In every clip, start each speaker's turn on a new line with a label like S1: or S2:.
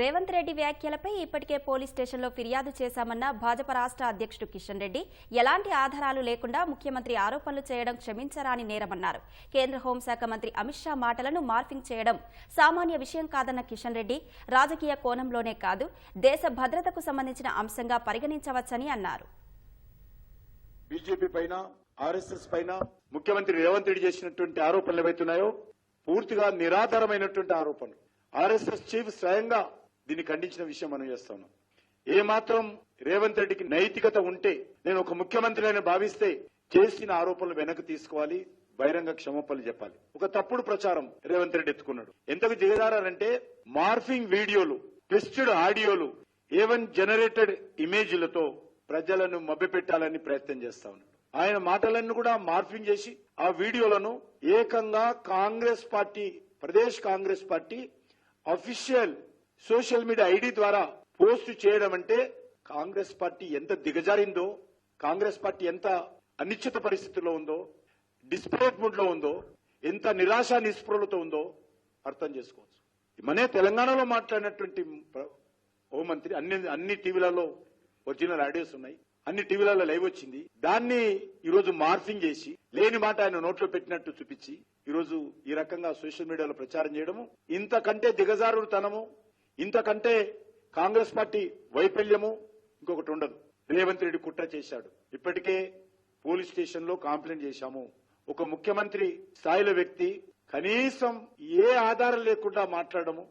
S1: రేవంత్ రెడ్డి వ్యాఖ్యలపై ఇప్పటికే పోలీస్ స్టేషన్లో ఫిర్యాదు చేశామన్న భాజపా రాష్ట్ర అధ్యక్షుడు కిషన్ రెడ్డి. ఎలాంటి ఆధారాలు లేకుండా ముఖ్యమంత్రి ఆరోపణలు చేయడం క్షమించరాని నేరమన్నారు. కేంద్ర హోంశాఖ మంత్రి అమిత్ షా మాటలను మార్ఫింగ్ చేయడం సామాన్య విషయం కాదన్న కిషన్ రెడ్డి రాజకీయ కోణంలోనే కాదు దేశ భద్రతకు సంబంధించిన అంశంగా పరిగణించవచ్చని అన్నారు.
S2: బీజేపీ పైన ఆర్ఎస్ఎస్ పైన ముఖ్యమంత్రి రేవంత్ రెడ్డి చేసినటువంటి ఆరోపణలు ఏవైతున్నాయో పూర్తిగా నిరాధారమైనటువంటి ఆరోపణలు. ఆర్ఎస్ఎస్ చీఫ్ స్వయంగా దీన్ని ఖండించిన విషయం మనం చేస్తాను. ఏ మాత్రం రేవంత్ రెడ్డికి నైతికత ఉంటే నేను ఒక ముఖ్యమంత్రి భావిస్తే చేసిన ఆరోపణలు వెనక్కి తీసుకోవాలి బహిరంగ క్షమాపణలు చెప్పాలి. ఒక తప్పుడు ప్రచారం రేవంత్ రెడ్డి ఎత్తుకున్నాడు. ఎంతకు దిగజారంటే మార్ఫింగ్ వీడియోలు ట్విస్టెడ్ ఆడియోలు ఏవన్ జనరేటెడ్ ఇమేజ్లతో ప్రజలను మభ్యపెట్టాలని ప్రయత్నం చేస్తా ఉన్నాడు. ఆయన మాటలన్నీ కూడా మార్ఫింగ్ చేసి ఆ వీడియోలను ఏకంగా Congress party Pradesh Congress party official social media ID ద్వారా పోస్ట్ చేయడం అంటే కాంగ్రెస్ పార్టీ ఎంత దిగజారిందో కాంగ్రెస్ పార్టీ ఎంత అనిశ్చిత పరిస్థితుల్లో ఉందో డిస్పరేట్ మూడ్లో ఉందో ఎంత నిరాశ నిస్పృహలతో ఉందో అర్థం చేసుకోవచ్చు. మనే తెలంగాణలో మాట్లాడినటువంటి హోంమంత్రి అన్ని అన్ని టీవీలలో ఒరిజినల్ ఆడియోస్ ఉన్నాయి. అన్ని టీవీలలో లైవ్ వచ్చింది. దాన్ని ఈరోజు మార్ఫింగ్ చేసి లేని మాట ఆయన నోట్లో పెట్టినట్టు చూపించి ఈరోజు ఈ రకంగా సోషల్ మీడియాలో ప్రచారం చేయడము ఇంతకంటే దిగజారుడుతనము ఇంతకంటే కాంగ్రెస్ పార్టీ వైఫల్యము ఇంకొకటి ఉండదు. రేవంత్ రెడ్డి కుట్ర చేశాడు. ఇప్పటికే పోలీస్ స్టేషన్లో కంప్లైంట్ చేశాము. ఒక ముఖ్యమంత్రి స్థాయిలో వ్యక్తి కనీసం ఏ ఆధారం లేకుండా మాట్లాడము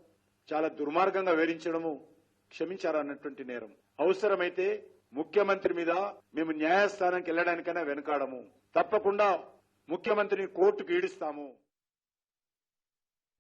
S2: చాలా దుర్మార్గంగా వివరించడము క్షమించారన్నటువంటి నేరం. అవసరమైతే ముఖ్యమంత్రి మీద మేము న్యాయస్థానానికి వెళ్ళడానికైనా వెనకాడము. తప్పకుండా ముఖ్యమంత్రిని కోర్టుకు ఈడుస్తాము.